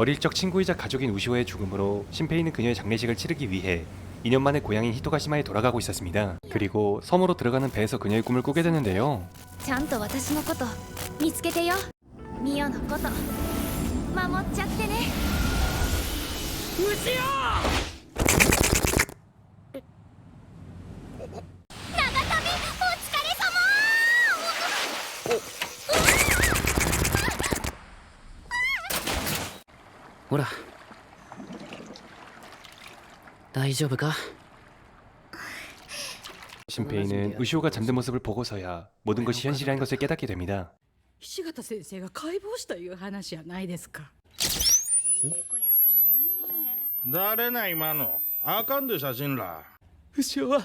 어릴 적 친구이자 가족인 우시오의 죽음으로 신페이는 그녀의 장례식을 치르기 위해 2년 만에 고향인 히토가시마에 돌아가고 있었습니다. 그리고 섬으로 들어가는 배에서 그녀의 꿈을 꾸게 되는데요. ちゃんと私のこと見つけてよミオのこと守っちゃってね長旅お 丈夫か 신페이는 우시오가 잠든 모습을 보고서야 모든 것이 현실이라는 것을 깨닫게 됩니다. 菱形先生が解剖したいう話やないですか誰な今のあかんで写真ら牛尾は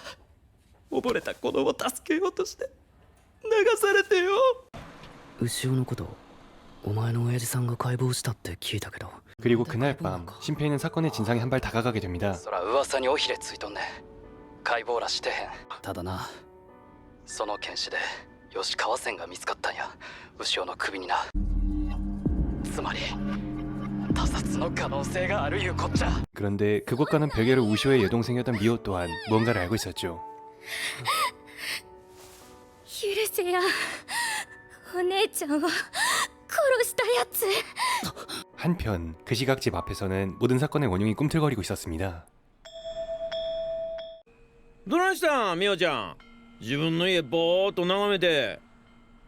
溺れた子供を助けようとして流されてよ牛尾のこと お前の親父さんが解剖したって聞いたけど 그리고 그날 밤 신페이는 사건의 진상에 한 발 다가가게 됩니다. そら噂に尾ひれついとんね解剖らしてへんただなその検視で吉川線が見つかったんや牛尾の首になつまり他殺の可能性があるいうこっちゃ 그런데 그것과는 별개로 우시오의 여동생이었던 미호 또한 무언가를 알고 있었죠. 許せやお姉ちゃんを殺 したやつ 한편 그 시각 집 앞에서는 모든 사건의 원흉이 꿈틀거리고 있었습니다. どないしたんみおちゃん自分の家ぼーっと眺めて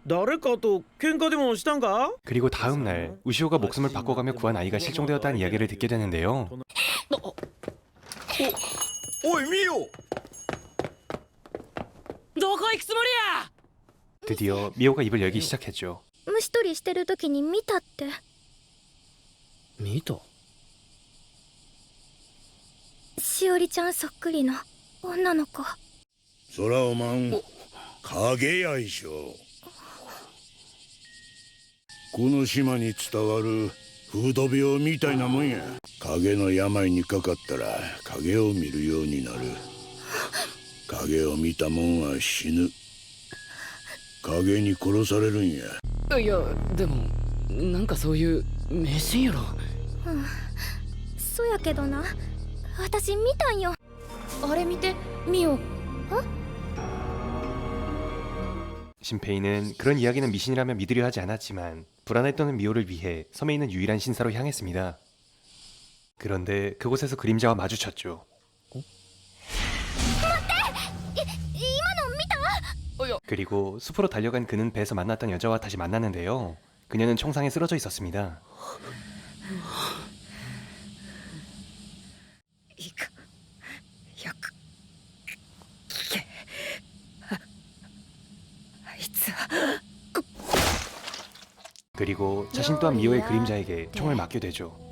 誰かと喧嘩でもしたんか 그리고 다음 날 우시오가 목숨을 바꿔가며 구한 아이가 실종되었다는 이야기를 듣게 되는데요. おい見よどこ行くつもりや 드디어 미호가 입을 열기 시작했죠. してる時に見たって。見た？しおりちゃんそっくりの女の子。そらおまん影やいしょこの島に伝わる風土病みたいなもんや。影の病にかかったら影を見るようになる。影を見たもんは死ぬ。影に殺されるんやいやでもなんかそういう迷信やろそやけどな私見たんよあれ見てミオ 신페이는 그런 이야기는 미신이라며 믿으려 하지 않았지만 불안에 떠는 미호를 위해 섬에 있는 유일한 신사로 향했습니다. 그런데 그곳에서 그림자와 마주쳤죠. 그리고 숲으로 달려간 그는 배에서 만났던 여자와 다시 만났는데요. 그녀는 총상에 쓰러져 있었습니다. 이거 역 게... 아이츠 그리고 자신 또한 미호의 그림자에게 총을 네. 맞게 되죠.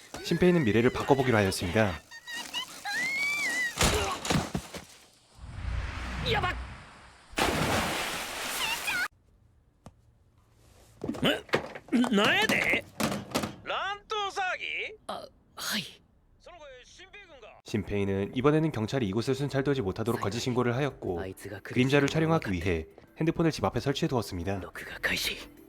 심페이는 미래를 바꿔보기로 하였습니다. 나야 돼. 란토 사기. 아, 하이. 심페이는 이번에는 경찰이 이곳을 순찰되지 못하도록 거짓 신고를 하였고 그림자를 촬영하기 위해 핸드폰을 집 앞에 설치해 두었습니다. 녹화가 開始.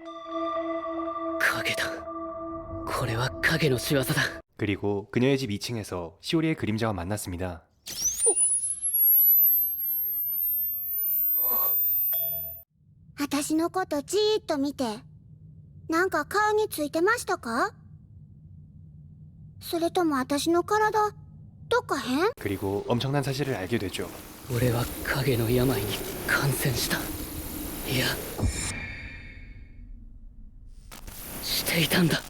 これは影の仕業だ 그리고 그녀의 집 2층에서 시오리의 그림자와 만났습니다. 私のことじーっと見てなんか顔についてましたかそれとも私の体どっか変 그리고 엄청난 사실을 알게 되죠. 俺は影の病に感染したいやしていたんだどう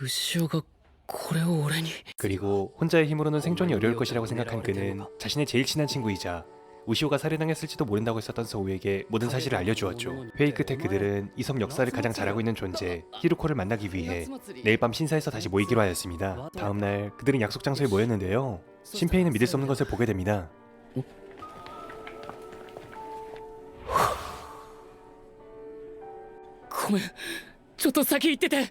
牛尾がこれを俺に 그리고 혼자의 힘으로는 생존이 어려울 것이라고 생각한 그는 자신의 제일 친한 친구이자 우시오가 살해당했을지도 모른다고 했었던 소우에게 모든 사실을 알려주었죠. 회의 끝에 그들은 이 섬 역사를 가장 잘 알고 있는 존재 히루코를 만나기 위해 내일 밤 신사에서 다시 모이기로 하였습니다. 다음 날 그들은 약속 장소에 모였는데요. 심페이는 믿을 수 없는 것을 보게 됩니다. ごめんちょっと先行ってて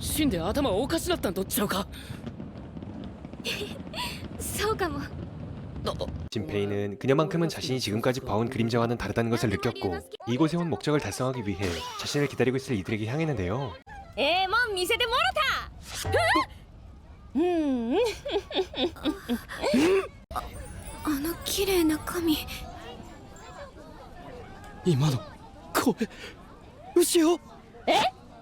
死んで頭おかしなったんとちゃうかそうかも 심페이는 그녀만큼은 자신이 지금까지 봐온 그림자와는 다르다는 것을 느꼈고 이곳에 온 목적을 달성하기 위해 자신을 기다리고 있을 이들에게 향했는데요. ええもん見せてもろたうんあの綺麗な髪今の声牛尾じ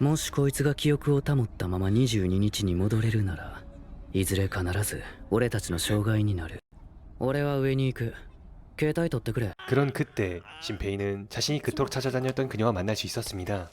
もしこいつが記憶を保ったまま22日に戻れるならいずれ必ず俺たちの障害になる俺は上に行く 携帯取ってくれ 그런 그때 신페이는 자신이 그토록 찾아다녔던 그녀와 만날 수 있었습니다.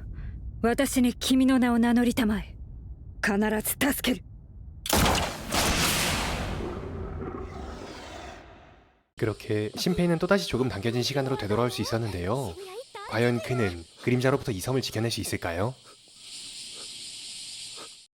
私に君の名を名乗りたまえ必ず助ける 그렇게 신페이는 또다시 조금 당겨진 시간으로 되돌아올 수 있었는데요. 과연 그는 그림자로부터 이 섬을 지켜낼 수 있을까요?